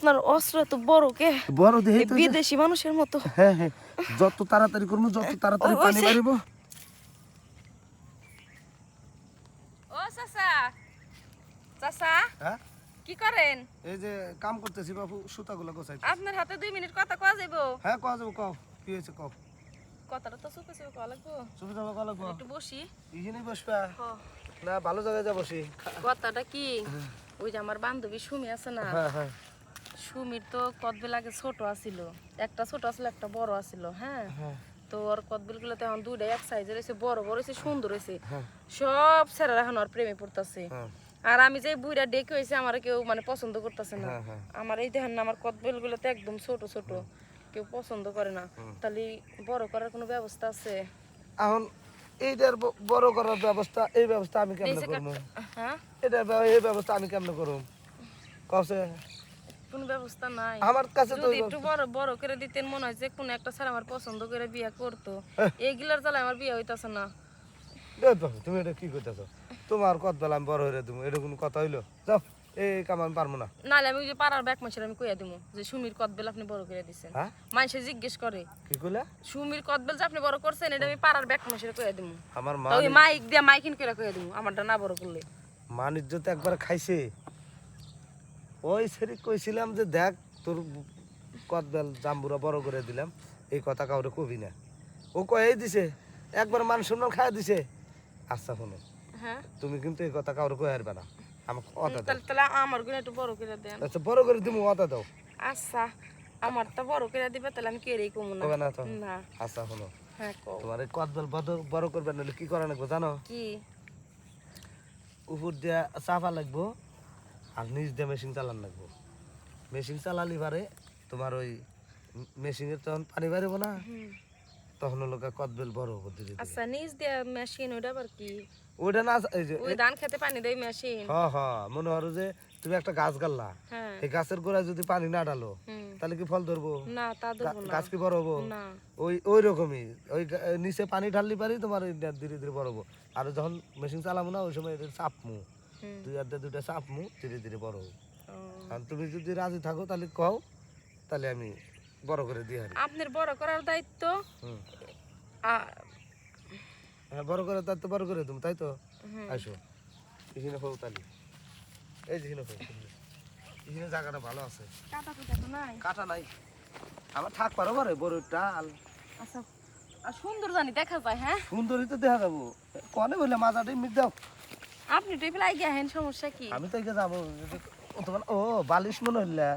আপনার অস্ত্র এত বড় কে? বড় দেহে তো বিদেশি মানুষের মতো। হ্যাঁ হ্যাঁ। যত তাড়াতাড়ি করব যত তাড়াতাড়ি পানি বাড়িব। ও চাচা। চাচা হ্যাঁ? কি করেন? এই যে কাম করতেছি বাবু সুতাগুলো আপনার হাতে দুই মিনিট কথা কওয়া যাইবো? হ্যাঁ কও যাব কও। কি হয়েছে কও? কথাটা তো চুপে চুপে কওয়া লাগবো। চুপি যাব কও লাগবো? একটু বসি। ইহিনি বসবা? না ভালো জায়গায় যা বসি। কথাটা কি? ওই যে আমার বান্ধবী সুমি আছে না? হ্যাঁ হ্যাঁ। সুমির তো কদবেল আগে ছোট আছিল। একটা ছোট আছিল একটা বড় আছিল হ্যাঁ? হ্যাঁ। তো ওর কদবেলগুলো তো এখন দুইটা এক সাইজের হয়েছে বড় বড় হয়েছে সুন্দর হয়েছে হ্যাঁ। সব ছেড়া এখন ওর প্রেমে পড়তেছে। হ্যাঁ। আর আমি যে বুইরা ডেকে হয়েছে আমার কেউ মানে পছন্দ করতেছে না। আমার এই দেখেন না আমার কদবেলগুলো তো একদম ছোট ছোট। কেউ পছন্দ করে না। তাহলে বড় করার কোনো ব্যবস্থা আছে? এখন এইটার বড় করার ব্যবস্থা এই ব্যবস্থা আমি কেমনে করব? হ্যাঁ? এটার এই ব্যবস্থা আমি কেমনে করব? কসে কোনো ব্যবস্থা নাই। আমার কাছে তো যদি একটু বড় বড় করে দিতেন মনে হয় যে কোনো একটা স্যার আমার পছন্দ করে বিয়ে করতো। এইগুলার জ্বালায় আমার বিয়ে হইতাছে না। তুমি এটা কি করতেছো তোমার কত বেলা আমি বড় হয়ে তুমি এটা কোনো কথা হইল? যাও এই কাম আমি পারব না। নাহলে আমি যে পাড়ার ব্যাক আমি কইয়া দিমু যে সুমির কদবেল আপনি বড় করে দিছেন। হ্যাঁ? মানুষে জিজ্ঞেস করে। কি কইলা? সুমির কদবেল যে আপনি বড় করছেন এটা আমি পাড়ার ব্যাক মাসের কইয়া দিমু। আমার মা ওই মাইক দিয়া মাইকিন করে কইয়া দিমু আমারটা না বড় করলে। মান ইজ্জত একবার খাইছে। ওই সেরি কইছিলাম যে দেখ তোর কদবেল জাম্বুরা বড় করে দিলাম। এই কথা কাউরে কবি না। ও কয়ে দিছে একবার মান সম্মান খাইয়া দিছে। আচ্ছা শোনো। হ্যাঁ। তুমি কিন্তু এই কথা কাউরে কয়ে হারবে না। আমাকে অতা দাও। তাহলে আমারগুলো একটু বড় করে দেন। আচ্ছা বড় করে তুমি অতা দাও। আচ্ছা আমার তো বড় করে দিবে তাহলে আমি কেড়েই কমু না। না তো? না। আচ্ছা শোনো। হ্যাঁ তোমার এই কদবেল বড়- বড় করবে নাহলে কি করা লাগবে জানো? কি? উপর দিয়া চাপা লাগবো। আর নিচ দিয়ে মেশিন চালান লাগবো। মেশিন চালালি পারে তোমার ওই মেশিনের তখন পানি বাড়িব না। তখন গা কদবেল বড় হব ধীরে ধীরে। আচ্ছা নিজ দিয়া মেশিন ওইটা আবার কি? ওইটা না এই যে ওই ধান খেতে পানি দেয় মেশিন হ হ মনে হলো যে তুমি একটা গাছ গাল্লা হ্যাঁ। এই গাছের গোড়ায় যদি পানি না ডালো হুম। তাহলে কি ফল ধরবো? না তা দেবো না। গাছ কি বড় হব? না। ওই ওই রকমই। ওই নিচে পানি ঢাললি পারি তোমার ধীরে ধীরে বড় হব। আর যখন মেশিন চালাবো না ওই সময় এটা চাপমু। দুই হাতে দুইটা চাপমু ধীরে ধীরে বড় হব। আর তুমি যদি রাজি থাকো তাহলে কও তাহলে আমি বড় করে দিয়ে আপনার বড় করার দায়িত্ব? হ্যাঁ বড় করে তো বড় করে তুমি তাই তো? আসো। এখানে হও তাহলে এই যে এখানে হও এখানে। জায়গাটা ভালো আছে। কাটা নাই। কাটা নাই। আমার থাক পারো পারে বড় ডাল। আচ্ছা আর সুন্দর জানি দেখা যায় হ্যাঁ? সুন্দরই তো দেখা যাব। কনে বললে মাথাটা মিট দাও। আপনি তো এগুলো আগে হেন সমস্যা কি? আমি তো এগিয়ে যাব। তোমার ও বালিশ মনে হইলে।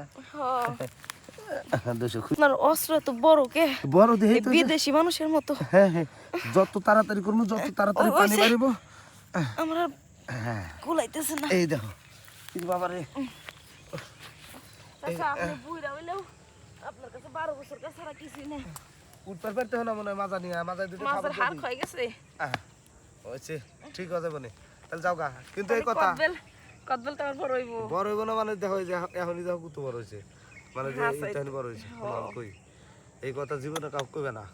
দুশো খুশি। আপনার অস্ত্র এত বড় কে? বড় দেহে তো বিদেশি মানুষের মতো। হ্যাঁ হ্যাঁ। যত তাড়াতাড়ি করব যত তাড়াতাড়ি পানি বাড়িব। আমার হ্যাঁ। কুলাইতেছে না। এই দেখো। এই বাবারে। আচ্ছা আপনি বুইরা হইলেও আপনার কাছে বারো বছর কাছে ছাড়া কিছুই নেই। উঠতে পারতে হলো মনে হয় মাজা নিয়ে মাজা দুটো মাছের হাড় ক্ষয় গেছে। হয়েছে। ঠিক আছে বনে। তাহলে যাও গা। কিন্তু এই কথা কদবেল কদবেল তো আমার বড় হইব। বড় হইব না মানে দেখো যে এখনই দেখো কত বড় হয়েছে মানে যে হ্যাঁ, ইতানি বড় তোমার কই? এই কথা জীবনে কাউ কইবে না।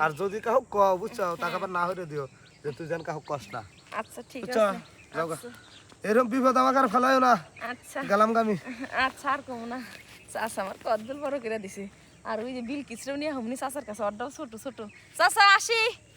আর- যদি কাউ কও বুঝছ? না হইরে দিও যে তুই যেন কাউ কষ্ট না। আচ্ছা ঠিক আছে। যাও গা। এরকম বিপদ আমাকে আর ফেলাইও না। আচ্ছা। গেলাম গামি আচ্ছা আর কম না। চাষা আমার কদবেল বড় করে দিছে। আর ওই যে বিল কিচড়েও নিয়ে হমনি চাষার কাছে। অর্ডার ছোট ছোট। চাষা আসি।